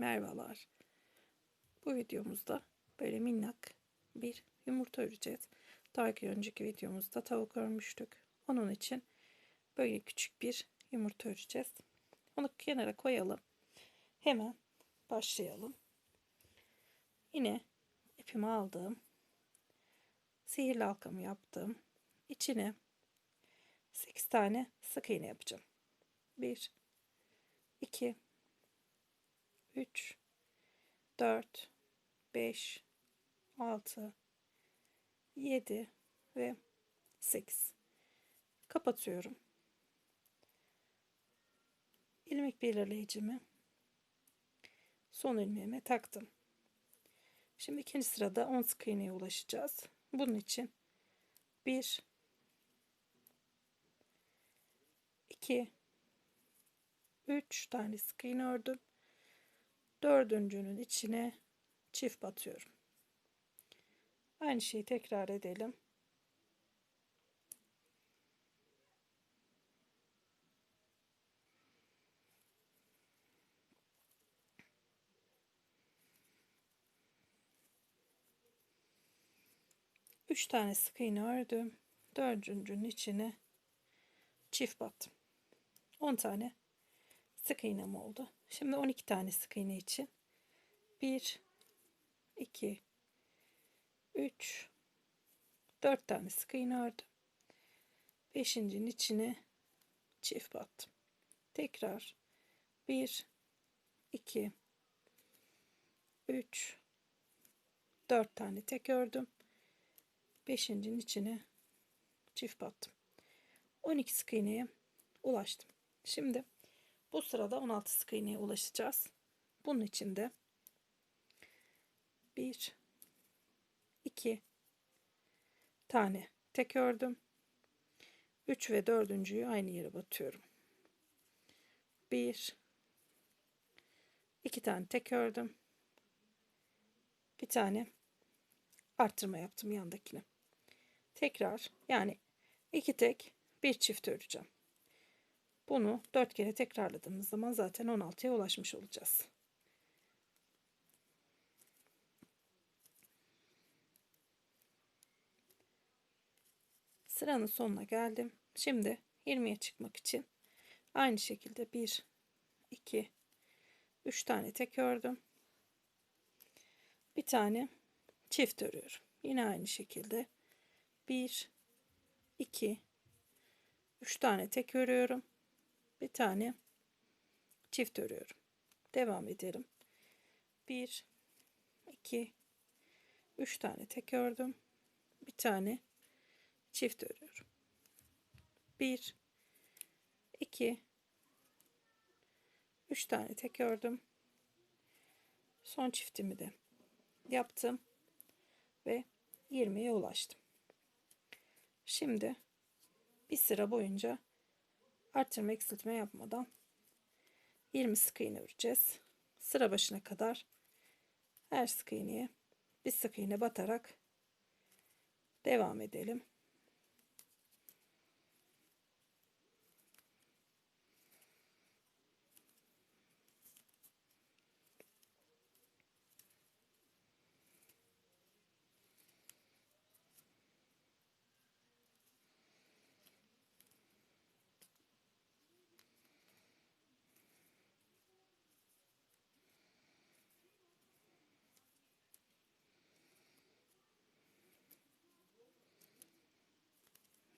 Merhabalar. Bu videomuzda böyle minnak bir yumurta öreceğiz. Daha ki önceki videomuzda tavuk örmüştük. Onun için böyle küçük bir yumurta öreceğiz. Onu kenara koyalım. Hemen başlayalım. Yine ipimi aldım. Sihirli halkamı yaptım. İçine 8 tane sık iğne yapacağım. 1 2 3 4 5 6 7 ve 8 kapatıyorum. İlmek belirleyicimi son ilmeğime taktım. Şimdi ikinci sırada 10 sık iğneye ulaşacağız. Bunun için 1 2 3 tane sık iğne ördüm dördüncünün içine çift batıyorum. Aynı şeyi tekrar edelim. Üç tane sık iğne ördüm. Dördüncünün içine çift battım. 10 tane sık iğnem oldu. Şimdi 12 tane sık iğne için 1 2 3 4 tane sık iğne ördüm. 5.'in içine çift battım. Tekrar 1 2 3 4 tane tek ördüm. 5.'in içine çift battım. 12 sık iğneye ulaştım. Şimdi bu sırada 16 sık iğneye ulaşacağız. Bunun için de 1 2 tane tek ördüm. 3 ve 4.'yü aynı yere batıyorum. 1 2 tane tek ördüm. Bir tane arttırma yaptım yandakine. Tekrar yani iki tek bir çift öreceğim. Bunu 4 kere tekrarladığımız zaman zaten 16'ya ulaşmış olacağız. Sıranın sonuna geldim. Şimdi 20'ye çıkmak için aynı şekilde 1 2 3 tane tek ördüm. Bir tane çift örüyorum. Yine aynı şekilde 1 2 3 tane tek örüyorum bir tane çift örüyorum. Devam edelim. 1 2 3 tane tek ördüm. Bir tane çift örüyorum. 1 2 3 tane tek ördüm. Son çiftimi de yaptım ve 20'ye ulaştım. Şimdi bir sıra boyunca artırma eksiltme yapmadan 20 sık iğne öreceğiz. Sıra başına kadar her sık iğneye bir sık iğne batarak devam edelim.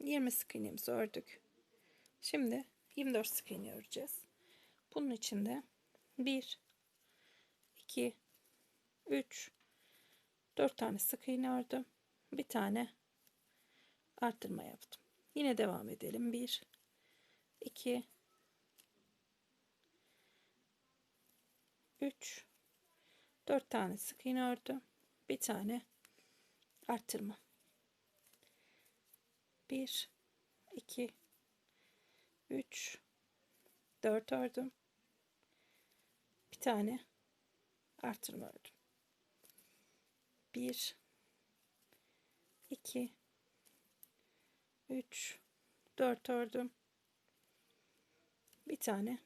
20 sık iğnemizi ördük. Şimdi 24 sık iğne öreceğiz. Bunun için de 1 2 3 4 tane sık iğne ördüm. Bir tane arttırma yaptım. Yine devam edelim. 1 2 3 4 tane sık iğne ördüm. Bir tane arttırma. 1 2 3 4 ördüm. Bir tane artırma ördüm. 1 2 3 4 ördüm. Bir tane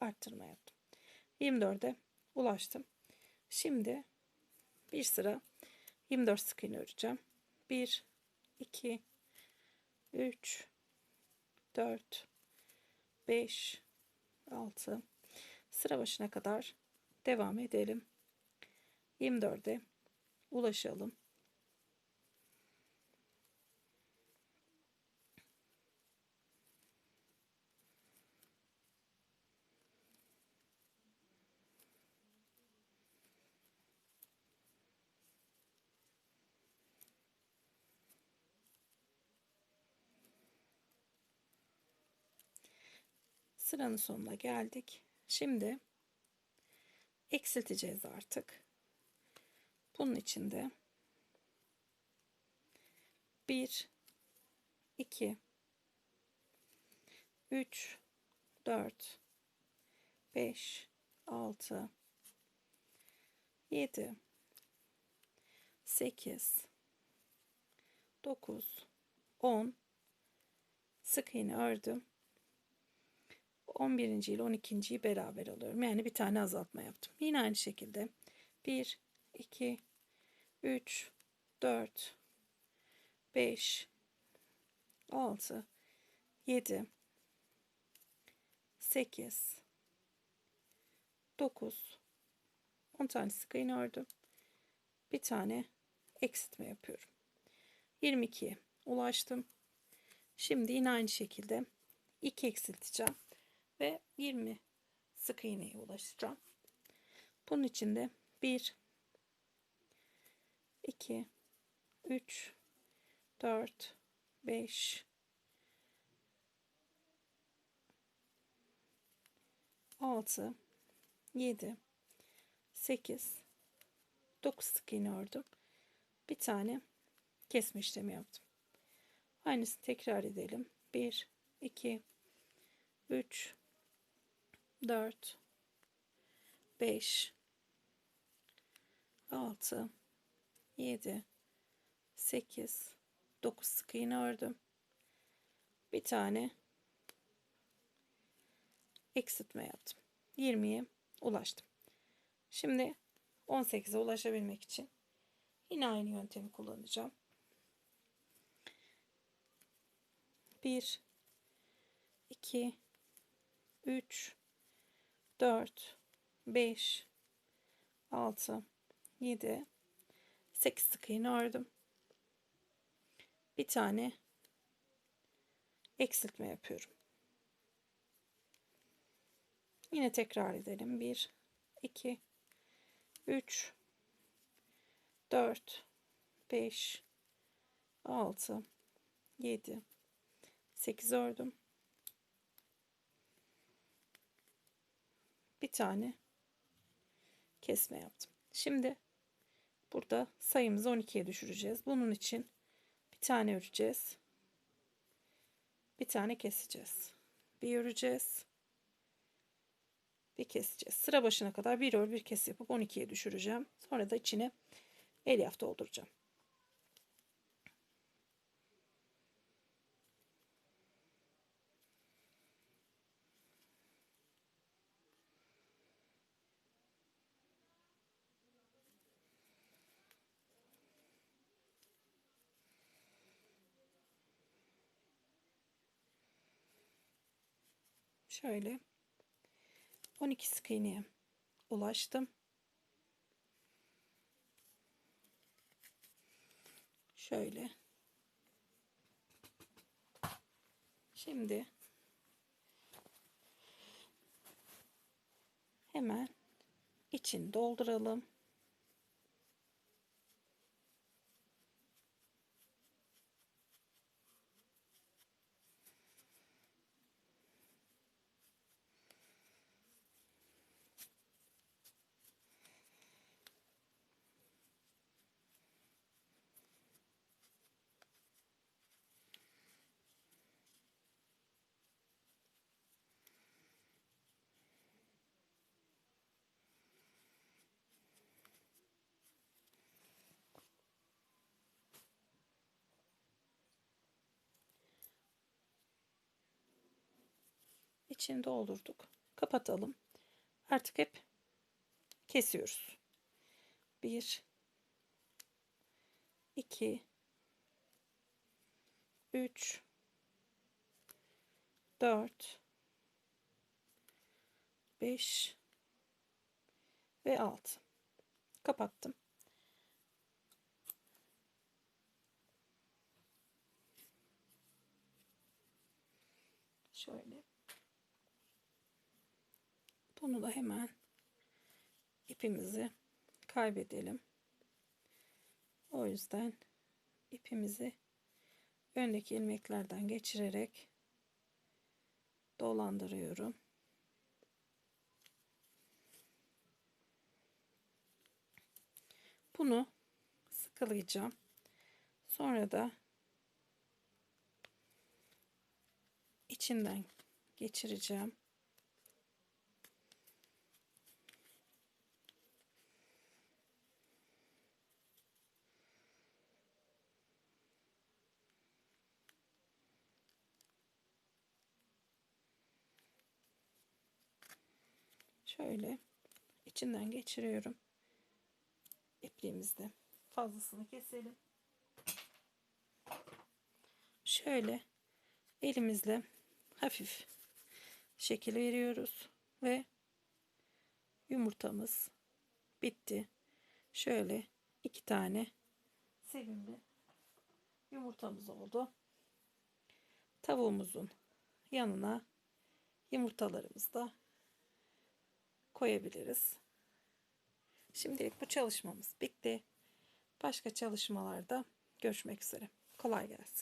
arttırma yaptım. 24'e ulaştım. Şimdi bir sıra 24 sık iğne öreceğim. 1 2 3 4 5 6 sıra başına kadar devam edelim. 24'e ulaşalım. Sıranın sonuna geldik. Şimdi eksilteceğiz artık. Bunun için de 1 2 3 4 5 6 7 8 9 10 sık iğne ördüm. 11. ile 12.yi beraber alıyorum. Yani bir tane azaltma yaptım. Yine aynı şekilde 1 2 3 4 5 6 7 8 9 10 tane sık iğne ördüm. Bir tane eksiltme yapıyorum. 22'ye ulaştım. Şimdi yine aynı şekilde 2 eksilteceğim ve 20 sık iğneye ulaşacağım. Bunun için de 1 2 3 4 5 6 7 8 9 sık iğne ördüm. Bir tane kesme işlemi yaptım. Aynısını tekrar edelim. 1 2 3 4 5 6 7 8 9 sık iğne ördüm. Bir tane eksiltme yaptım. 20'ye ulaştım. Şimdi 18'e ulaşabilmek için yine aynı yöntemi kullanacağım. 1 2 3 4 5 6 7 8 sık iğne ördüm. Bir tane eksiltme yapıyorum. Yine tekrar edelim. 1 2 3 4 5 6 7 8 ördüm. Bir tane kesme yaptım. Şimdi burada sayımızı 12'ye düşüreceğiz. Bunun için bir tane öreceğiz. Bir tane keseceğiz. Bir öreceğiz. Bir keseceğiz. Sıra başına kadar bir ör bir kes yapıp 12'ye düşüreceğim. Sonra da içine elyaf dolduracağım. Şöyle 12 sık iğneye ulaştım. Şöyle. Şimdi hemen için dolduralım. İçini doldurduk. Kapatalım. Artık hep kesiyoruz. 1 2 3 4 5 ve 6 kapattım. Şöyle. Bunu da hemen ipimizi kaybedelim. O yüzden ipimizi öndeki ilmeklerden geçirerek dolandırıyorum. Bunu sıkılayacağım. Sonra da içinden geçireceğim. Şöyle içinden geçiriyorum. İpliğimizde fazlasını keselim. Şöyle elimizle hafif şekil veriyoruz ve yumurtamız bitti. Şöyle iki tane sevimli yumurtamız oldu. Tavuğumuzun yanına yumurtalarımızı da koyabiliriz. Şimdilik bu çalışmamız bitti. Başka çalışmalarda görüşmek üzere. Kolay gelsin.